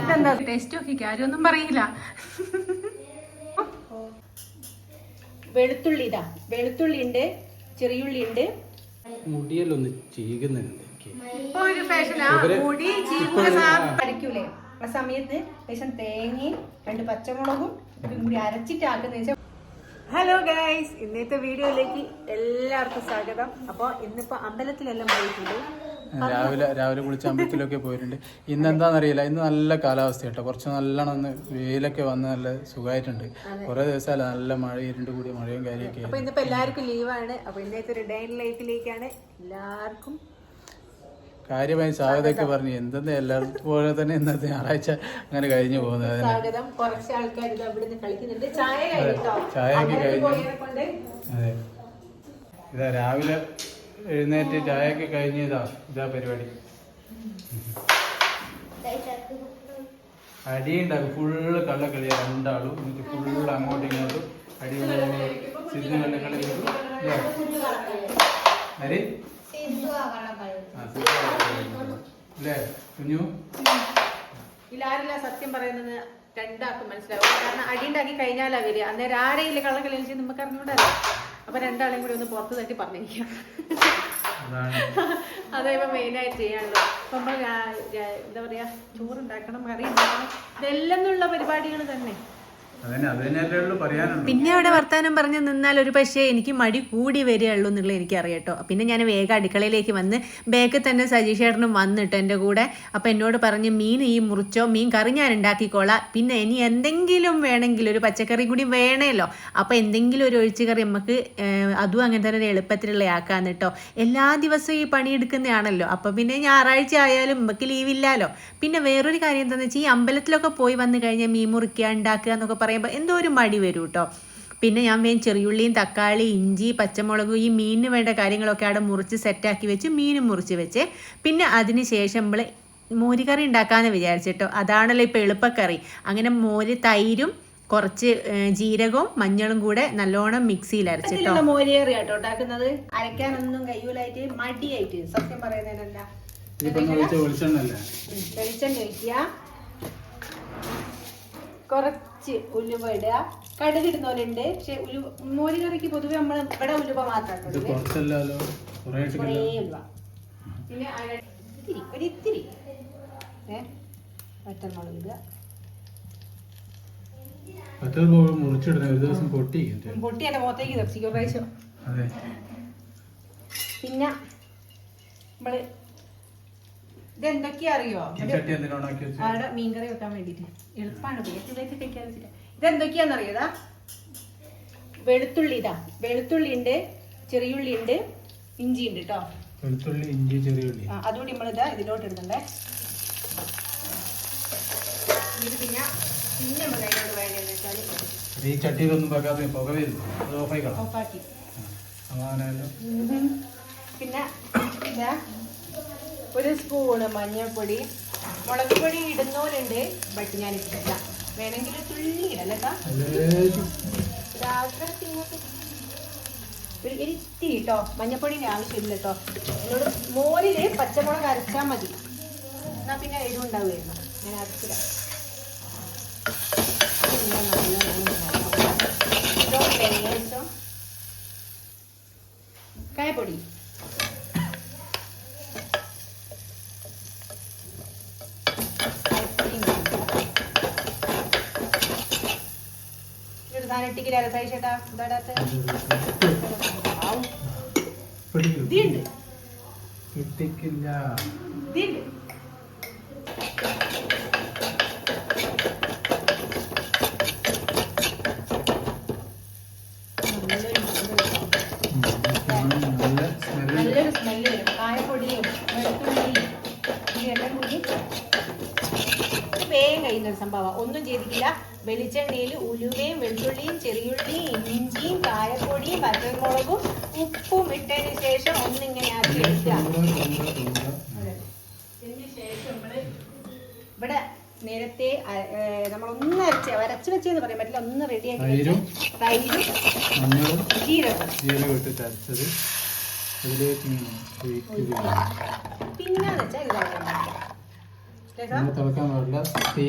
ഇതെന്താ? ടേസ്റ്റ് നോക്കിക്ക ആരും ഒന്നും പറയില്ല. വെളുത്തുള്ളി ഇതാ. വെളുത്തുള്ളി ഉണ്ട് ചെറിയുള്ളി ഉണ്ട്. മുടിയെല്ലാം ഒന്ന് ചീകുന്നുണ്ട് ഒരു ഫാഷനാ മുടി സാധനം. ആ സമയത്ത് ലേശം തേങ്ങയും രണ്ട് പച്ചമുളകും ഇതും കൂടി അരച്ചിട്ടാക്കുന്ന വെച്ചാൽ ഹലോ ഗൈസ് ഇന്നത്തെ വീഡിയോയിലേക്ക് എല്ലാവർക്കും സ്വാഗതം. അപ്പോൾ ഇന്നിപ്പോ അമ്പലത്തിലെല്ലാം പോയിട്ടുണ്ട്. രാവിലെ രാവിലെ കുളിച്ച് അമ്പലത്തിലൊക്കെ പോയിട്ടുണ്ട്. ഇന്ന് എന്താണെന്നറിയില്ല ഇന്ന് നല്ല കാലാവസ്ഥ കേട്ടോ കുറച്ച് നല്ലോണം ഒന്ന് വെയിലൊക്കെ വന്ന് നല്ല സുഖമായിട്ടുണ്ട് കുറേ ദിവസമല്ല നല്ല മഴ ഇരുണ്ട് കൂടിയ മഴയും കാര്യമൊക്കെ അപ്പോൾ ഇന്നിപ്പോൾ എല്ലാവർക്കും ലീവാണ്. അപ്പോൾ ഇന്നത്തെ ഒരു ഡേ ലൈഫിലേക്കാണ് എല്ലാവർക്കും കാര്യമായി സ്വാഗതമൊക്കെ പറഞ്ഞു എന്തെന്ന് എല്ലാവർക്കും പോലെ തന്നെ ഇന്നത്തെ ഞായറാഴ്ച അങ്ങനെ കഴിഞ്ഞു പോകുന്നത്. ചായ ഒക്കെ കഴിഞ്ഞു. അതെ. ഇതാ രാവിലെ എഴുന്നേറ്റ് ചായയൊക്കെ കഴിഞ്ഞ് ഇതാ പരിപാടി. അടിയുണ്ടാകും ഫുള്ള് കള്ളക്കളിയാ രണ്ടാളും. എന്നിട്ട് ഫുള്ള് അങ്ങോട്ടും ഇങ്ങോട്ടും അടി സിദ്ധു കള്ളക്കളി ചെയ്തു. അല്ലേ കുഞ്ഞു? ഇതിലാരില്ല സത്യം പറയുന്നത് രണ്ടാൾക്കും മനസ്സിലാവും. കാരണം അടി ഉണ്ടാക്കി കഴിഞ്ഞാലാ വരിക. അന്നേരം ആരെയില്ല കള്ളക്കളി നമുക്ക് അറിഞ്ഞൂടല്ലോ. അപ്പൊ രണ്ടാളെയും കൂടി ഒന്ന് പുറത്ത് തട്ടി പറഞ്ഞിരിക്കാം. അതാണ്. ഇപ്പൊ മെയിൻ അപ്പൊ നമ്മൾ എന്താ പറയാ ചോറുണ്ടാക്കണം കറി ഉണ്ടാക്കണം ഇതെല്ലാം ഉള്ള പരിപാടികൾ തന്നെ. പിന്നെ അവിടെ വർത്താനം പറഞ്ഞു നിന്നാൽ ഒരു പക്ഷേ എനിക്ക് മടി കൂടി വരികയുള്ളൂ എന്നുള്ളത് എനിക്കറിയാട്ടോ. പിന്നെ ഞാൻ വേഗം അടുക്കളയിലേക്ക് വന്ന് ബേക്ക് തന്നെ സജീഷ് ചേട്ടനും വന്നിട്ട് എന്റെ കൂടെ അപ്പം എന്നോട് പറഞ്ഞ് മീൻ ഈ മുറിച്ചോ മീൻ കറി ഞാൻ ഉണ്ടാക്കിക്കോളാം. പിന്നെ ഇനി എന്തെങ്കിലും വേണമെങ്കിൽ ഒരു പച്ചക്കറി കൂടി വേണമല്ലോ അപ്പോൾ എന്തെങ്കിലും ഒരു ഒഴിച്ചു കറി നമുക്ക് അതും അങ്ങനെ തന്നെ ഒരു എളുപ്പത്തിലുള്ള ആക്കാന്ന് കേട്ടോ എല്ലാ ദിവസവും ഈ പണിയെടുക്കുന്നതാണല്ലോ അപ്പോൾ പിന്നെ ഞായറാഴ്ച ആയാലും നമുക്ക് ലീവില്ലല്ലോ പിന്നെ വേറൊരു കാര്യം എന്താണെന്ന് വെച്ചാൽ ഈ അമ്പലത്തിലൊക്കെ പോയി വന്നു കഴിഞ്ഞാൽ മീൻ മുറിക്കുക ഉണ്ടാക്കുക എന്നൊക്കെ പറയുമ്പോൾ എന്തോ ഒരു മടി വരും കേട്ടോ പിന്നെ ഞാൻ വേഗം ചെറിയുള്ളിയും തക്കാളി ഇഞ്ചി പച്ചമുളക് ഈ മീനിന് വേണ്ട കാര്യങ്ങളൊക്കെ അവിടെ മുറിച്ച് സെറ്റാക്കി വെച്ച് മീനും മുറിച്ച് വെച്ച്. പിന്നെ അതിന് ശേഷം നമ്മൾ മോരുകറി ഉണ്ടാക്കാമെന്ന് വിചാരിച്ചിട്ടോ അതാണല്ലോ ഇപ്പോൾ എളുപ്പക്കറി. അങ്ങനെ മോര് തൈരും കുറച്ച് ജീരകവും മഞ്ഞളും കൂടെ നല്ലോണം മിക്സിയിൽ അരച്ചിട്ടോ മോരിയറിയാട്ടോ മോരേറി ഉണ്ടാക്കുന്നത്? അരയ്ക്കാനൊന്നും കയ്യൂലായിട്ട് മടിയായിട്ട് സത്യം പറയുന്നതിനല്ല. വെളിച്ചെണ്ണ ഒഴിക്കുക. കുറച്ച് ഉലുവ ഇടുക. കടുക് ഇടുന്നവരുണ്ട്. പക്ഷെ ഉലുവ മോര് കറിക്ക് പൊതുവെ നമ്മൾ ഇവിടെ ഉലുവ മാത്രം കുറേ ഉലുവ. പിന്നെ ഇത്തിരി ഒരു ഇത്തിരി ഏ ഇടുക പൊട്ടി മുഖത്തേക്ക് പ്രാവശ്യം പിന്നെ നമ്മൾ അറിയോ? ചട്ടി എന്തിനാണാക്കി വെച്ചത്? അവിടെ മീൻകറി വെക്കാൻ വേണ്ടിട്ട്. എളുപ്പമാണ് വേഗത്തിലേക്ക് കഴിക്കാൻ വെച്ചിട്ട് ഇതെന്തൊക്കെയാണെന്നറിയതാ വെളുത്തുള്ളി ഇതാ. വെളുത്തുള്ളി ഉണ്ട് ചെറിയുള്ളി ഉണ്ട് ഇഞ്ചി ഉണ്ട് കേട്ടോ വെളുത്തുള്ളി ഇഞ്ചി ചെറിയ ഉള്ളി അതുകൂടി നമ്മളിതാ ഇതിലോട്ട് ഇടുന്നുണ്ടേ ഇത് പിന്നെ പിന്നെ നമ്മൾ അതിനോട് വേണ്ടതെന്ന് വെച്ചാൽ ഈ ചട്ടിയിലൊന്നും വെക്കാതെ പുക വരുന്നു അത് ഓഫായി ഓഫാക്കി സമാധാനമല്ലോ പിന്നെ ഇതാ ഒരു സ്പൂണ് മഞ്ഞൾപ്പൊടി മുളക് പൊടി ഇടുന്നവരുണ്ട് ബട്ട് ഞാൻ ഇട്ടില്ല വേണമെങ്കിൽ തുള്ളി ഇടല്ലേ ഇത്തിരി കേട്ടോ മഞ്ഞപ്പൊടിയുടെ ആവശ്യമില്ല കേട്ടോ എന്നോട് മോരിൽ പച്ചമുളക് അരച്ചാൽ മതി. എന്നാ പിന്നെ എരിവുണ്ടാവുമായിരുന്നു. ഞാൻ അരച്ചില്ല കായപ്പൊടി കായപ്പൊടിയും കൂടി. ഒരു സാധനം ഇട്ടിക്കില്ല രസായി ചേട്ടാ ഇതാടാത്ത ഇതിണ്ട്. കിട്ടിക്കില്ല ഇതിണ്ട് നല്ലൊരു മണം വരും. ഉം. നല്ല സ്മെല്ല് നല്ലൊരു സ്മെല്ല് വരും കായപ്പൊടിയും വെളുത്തുള്ളിയും ഇതെല്ലാം കൂടി വേഗം കഴിയുന്ന ഒരു സംഭവം ഒന്നും ചെയ്തിട്ടില്ല. വെളിച്ചെണ്ണയിൽ ഉലുവയും വെളുത്തുള്ളിയും ചെറിയുള്ളിയും ഇഞ്ചിയും കായപ്പൊടിയും പച്ചമുളകും ഉപ്പും ഇട്ടതിന് ശേഷം ഒന്നിങ്ങനെ ആക്കി എടുക്കുക. ഇവിടെ നേരത്തെ നമ്മളൊന്ന് അരച്ച് അരച്ച് വെച്ചെന്ന് പറയാൻ പറ്റില്ല. ഒന്ന് റെഡിയാക്കി തൈരും പിന്നെ മഞ്ഞളും ജീരകം ജീരകം ഇട്ടിട്ട് അരച്ചത് അതിലേക്ക് പിന്നെന്ന് വെച്ചാൽ ഇതാണ് നമ്മൾ തിളക്കാൻ പാടില്ല. തീ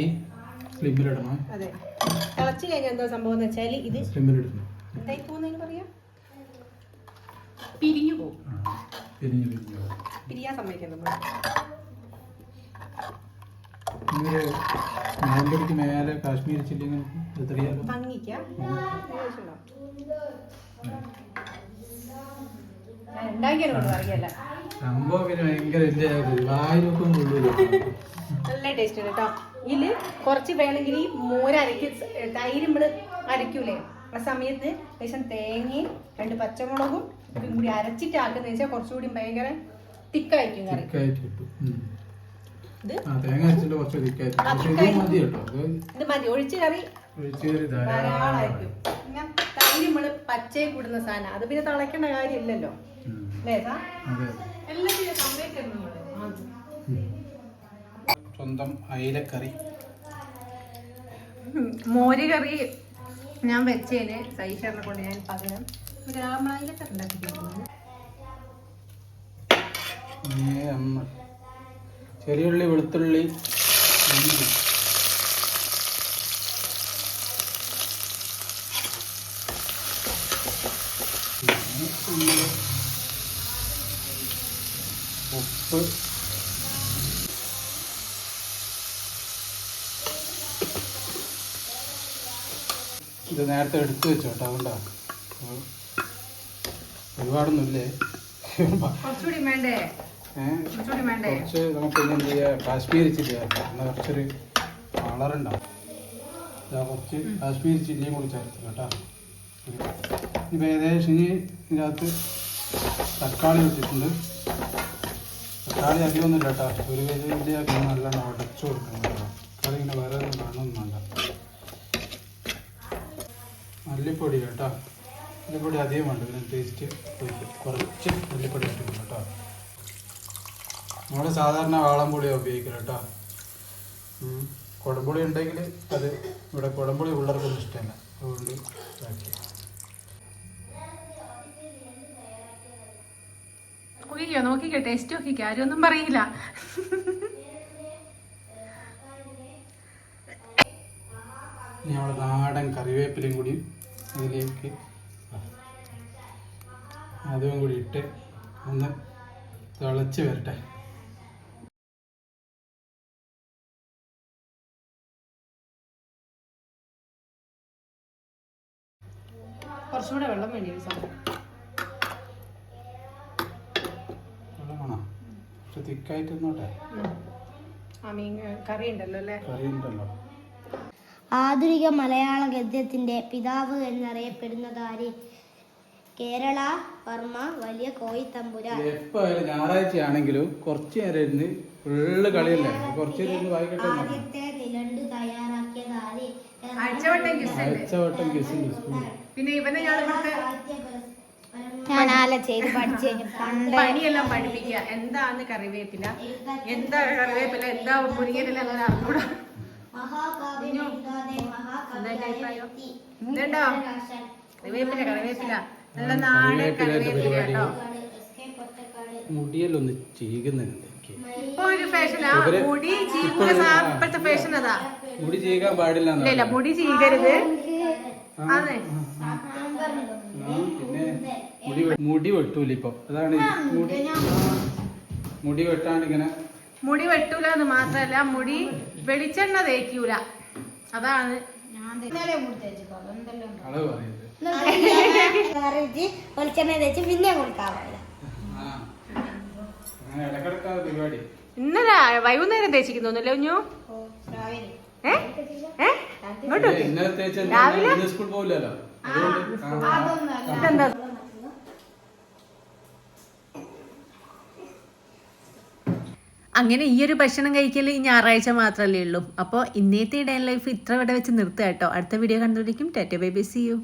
സ്ലിമ്മിലിടണം. അതെ. തിളച്ച് കഴിഞ്ഞാൽ എന്താ സംഭവം എന്ന് വെച്ചാൽ ഇത് സ്ലിമ്മിലിടണം. എന്തായി പോകുന്നതിന് പറയാ? പിരിഞ്ഞു പോകും. പിരിഞ്ഞു പിരിഞ്ഞു. പിരിയാൻ സമ്മതിക്കാം നമ്മൾ മാമ്പൊടിക്ക് മേലെ കാശ്മീരി ചില്ലി ഭംഗിക്കാം? ഉണ്ടാക്കിയാലും അറിയല്ല സംഭവം പിന്നെ ഭയങ്കര നല്ല ടേസ്റ്റ് ഉണ്ട് കേട്ടോ കുറച്ച് വേണമെങ്കിൽ ഈ മോര് അരക്കി തൈര് നമ്മൾ അരക്കൂലേ? ആ സമയത്ത് ലേശം തേങ്ങയും രണ്ട് പച്ചമുളകും ഇതും കൂടി അരച്ചിട്ട് ആക്കുന്ന വെച്ചാൽ കുറച്ചുകൂടി ഭയങ്കര തിക്കായിരിക്കും കറി. ഇത്. മതി ഒഴിച്ച് കറി ധാരാളമായിരിക്കും പിന്നെ തൈര് നമ്മൾ പച്ചയെ കൂടുന്ന സാധനം. അത് പിന്നെ തളയ്ക്കേണ്ട കാര്യമില്ലല്ലോ. അല്ലേ സാ അതെ എല്ലാത്തിനും സമ്മതിക്കുന്നു നമ്മൾ ഉം. സ്വന്തം അയിലക്കറി. മോര് കറി ഞാൻ വെച്ചേന്. സൈഷറിനെ കൊണ്ട് ഞാൻ പകരം. ഗ്രാമായിലൊക്കെ ഉണ്ടാക്കിയിട്ടുണ്ട് ചെറിയുള്ളി വെളുത്തുള്ളി ഇഞ്ചി പിന്നെ ഉള്ളി, ഉപ്പ്. ഇത് നേരത്തെ എടുത്തു വെച്ചോ കേട്ടോ അതുകൊണ്ടാ. അപ്പോൾ ഒരുപാടൊന്നുമില്ലേ? കുറച്ച് നമുക്ക് എന്ത് ചെയ്യാം? കാശ്മീരി ചില്ലി എന്നാൽ കുറച്ചൊരു കളറുണ്ടാവും. ഇതാ കുറച്ച് കാശ്മീരി ചില്ലിയും കൂടി ചേർത്ത് കേട്ടോ. ഇപ്പം ഏകദേശം ഇനി ഇതിനകത്ത് തക്കാളി വെച്ചിട്ടുണ്ട്. തക്കാളി അധികമൊന്നുമില്ല കേട്ടോ. ഒരു വലിയ നല്ല ഉടച്ചു കൊടുക്കണം കേട്ടോ. തക്കാളി ഇങ്ങനെ വേറെ കാണുന്നുണ്ട് മല്ലിപ്പൊടി കേട്ടോ. മല്ലിപ്പൊടി അധികം വേണ്ട. ഇതിന് ടേസ്റ്റ് കുറച്ച് മല്ലിപ്പൊടി ഇട്ടിട്ടുണ്ട് കേട്ടോ. നമ്മൾ സാധാരണ വാളംപുളി ഉപയോഗിക്കുക കേട്ടോ. കുടംപുളി ഉണ്ടെങ്കിൽ അത് ഇവിടെ കുടംപുളി പിള്ളേർക്കൊന്നും ഇഷ്ടമല്ല. അതുകൊണ്ട് ഇതാക്കി. നോക്കിക്കോ നോക്കിക്കോ ടേസ്റ്റ് നോക്കിക്കോ ആരും ഒന്നും പറയില്ല നമ്മുടെ നാടൻ കറിവേപ്പിലയും കൂടി ഇതിലേക്ക് അതും കൂടി ഇട്ട് ഒന്ന് തിളച്ച് വരട്ടെ. കുറച്ചുകൂടെ വെള്ളം വേണ്ടി വരും സാധനം വെള്ളം വേണം കുറച്ച് തിക്കായിട്ട് നിന്നോട്ടെ. ആ മീൻ കറി ഉണ്ടല്ലോ അല്ലേ? കറി ഉണ്ടല്ലോ ആധുനിക മലയാള ഗദ്യത്തിന്റെ പിതാവ് എന്നറിയപ്പെടുന്നതാര് കേരള വർമ്മ വലിയ കോയിത്തമ്പുരാൻ. എപ്പോയാലും ഞായറാഴ്ച ആണെങ്കിലും കുറച്ച് നേരം ഇരുന്ന് ഫുള്ള് കളിയല്ലേ? കുറച്ച് നേരം ഇരുന്ന് വായിക്കട്ടെ. ആദ്യത്തെ നിലണ്ട് തയ്യാറാക്കിയതാര് അച്ചവട്ടം കിസ് അച്ചവട്ടം കിസ് പിന്നെ ഇവനെ ഞാൻ ഇവിടുത്തെ ഞാൻ ആല ചെയ്ത് പഠിച്ചു കഴിഞ്ഞു പണ്ട് പണിയെല്ലാം പഠിപ്പിക്കുക. എന്താണ് കറിവേപ്പില. എന്താ കറിവേപ്പില? എന്താ അറിഞ്ഞൂടാ. ഇതുണ്ടോ? കറിവേപ്പില കറിവേപ്പില. നല്ല നാടൻ കറിവേപ്പില കേട്ടോ. മുടിയെല്ലൊന്ന് ചീകുന്നുണ്ട് ഇപ്പൊ ഒരു ഫാഷനാ. ഇവർ മുടി ചീകുന്ന ഇപ്പോഴത്തെ ഫാഷൻ അതാ മുടി ചീകാൻ പാടില്ല മുടി ചീകരുത്. അതെ. മുടി മുടി വെട്ടൂല ഇപ്പൊ. അതാണ് മുടി മുടി വെട്ടാണ്ട് ഇങ്ങനെ മുടി വെട്ടൂല എന്ന് മാത്രല്ല മുടി വെളിച്ചെണ്ണ തേക്കൂല. അതാണ്. വെളിച്ചെണ്ണ തേച്ച് പിന്നെ ഇന്നലെ വൈകുന്നേരം തേച്ചിക്ക് തോന്നില്ല കുഞ്ഞു? ഏ? ഏ? ഇങ്ങോട്ട് രാവിലെ? സ്കൂൾ പോകില്ലല്ലോ അതുകൊണ്ട് ആ, ഇതെന്താ അങ്ങനെ ഈ ഒരു ഭക്ഷണം കഴിക്കൽ ഈ ഞായറാഴ്ച മാത്രമല്ലേ ഉള്ളൂ. അപ്പോൾ ഇന്നത്തെ ഡേ ലൈഫ് ഇത്ര ഇവിടെ വെച്ച് നിർത്തുക കേട്ടോ. അടുത്ത വീഡിയോ കണ്ടുപിടിക്കും tata bye bye see you